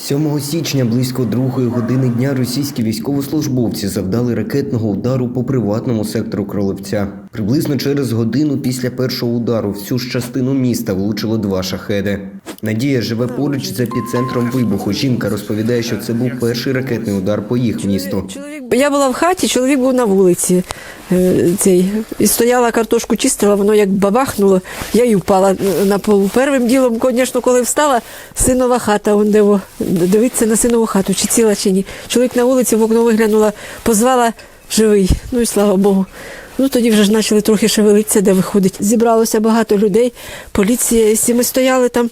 7 січня близько другої години дня російські військовослужбовці завдали ракетного удару по приватному сектору Кролевця. Приблизно через годину після першого удару всю ж частину міста влучило два шахеди. Надія живе поруч з епіцентром вибуху. Жінка розповідає, що це був перший ракетний удар по їх місту. Я була в хаті, чоловік був на вулиці. е, Цей, і стояла картошку чистила, воно як бабахнуло, я й впала на полу. Первим ділом, звісно, коли встала, синова хата, он де дивиться на синову хату, чи ціла, чи ні. Чоловік на вулиці в окно виглянула, позвала живий. Ну і слава Богу. Ну тоді вже ж почали трохи шевелитися, де виходить. Зібралося багато людей, поліція, всі ми стояли там.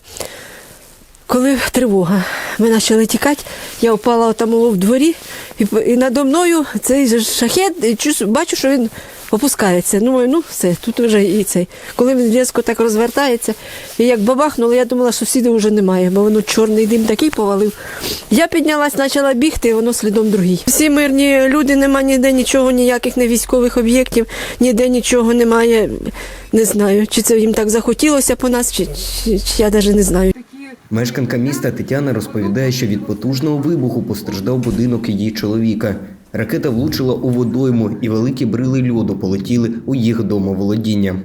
Коли тривога, ми почали тікати, я впала там в дворі, і, і надо мною цей же шахет, і чус- бачу, що він опускається. Думаю, ну все, тут вже і цей. Коли він різко так розвертається, і як бабахнуло, я думала, що сусідів вже немає, бо воно чорний дим такий повалив. Я піднялась, почала бігти, і воно слідом другий. Всі мирні люди, нема ніде нічого, ніяких не військових об'єктів, ніде нічого немає. Не знаю, чи це їм так захотілося по нас, чи, чи, чи я навіть не знаю. Мешканка міста Тетяна розповідає, що від потужного вибуху постраждав будинок її чоловіка. Ракета влучила у водойму, і великі брили льоду полетіли у їх домоволодіння.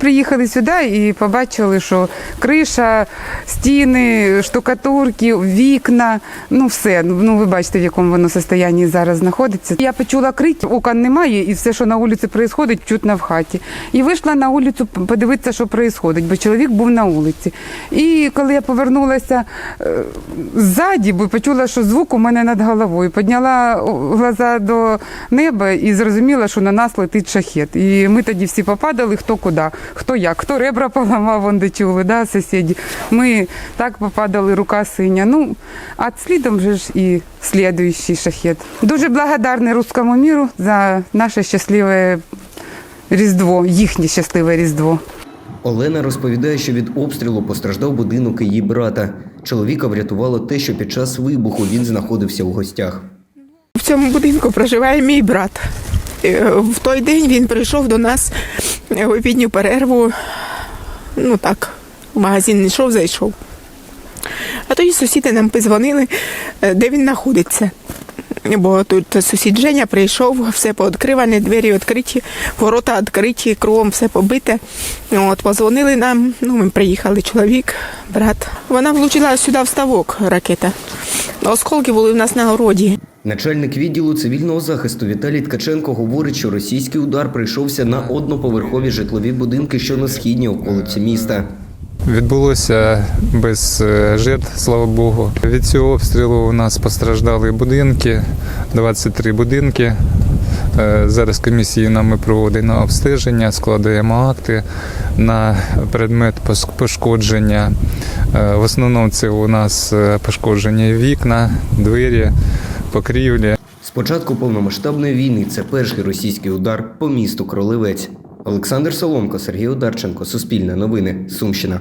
Приїхали сюди і побачили, що криша, стіни, штукатурки, вікна, ну все. Ну ви бачите, в якому воно состоянні зараз знаходиться. Я почула крик, окон немає, і все, що на вулиці відбувається, чутно в хаті. І вийшла на вулицю подивитися, що відбувається, бо чоловік був на вулиці. І коли я повернулася е, ззаді, бо почула, що звук у мене над головою, підняла глаза до неба і зрозуміла, що на нас летить шахет. І ми тоді всі попадали, хто куди, хто як, хто ребра поламав, вон де чули, да, сусіді. Ми так попадали, рука синя. Ну, а слідом же ж і слідуючий шахет. Дуже благодарний руському міру за наше щасливе Різдво, їхнє щасливе Різдво. Олена розповідає, що від обстрілу постраждав будинок її брата. Чоловіка врятувало те, що під час вибуху він знаходився у гостях. В цьому будинку проживає мій брат. Е, В той день він прийшов до нас в обідню перерву. Ну так, в магазин не йшов, зайшов. А тоді сусіди нам позвонили, е, де він знаходиться. Бо тут сусід Женя прийшов, все пооткриване, двері відкриті, ворота відкриті, кругом все побите. От, позвонили нам, ну, ми приїхали, чоловік, брат. Вона влучила сюди в ставок ракета. Осколки були в нас на городі. Начальник відділу цивільного захисту Віталій Ткаченко говорить, що російський удар прийшовся на одноповерхові житлові будинки, що на східній околиці міста. Відбулося без е, жертв, слава Богу. Від цього обстрілу у нас постраждали будинки, 23 будинки. Е, Зараз комісії нами проводить на обстеження, складаємо акти на предмет пошкодження. Е, В основному це у нас пошкоджені вікна, двері, покрівлі. З початку повномасштабної війни це перший російський удар по місту Кролевець. Олександр Соломко, Сергій Одарченко, Суспільне новини, Сумщина.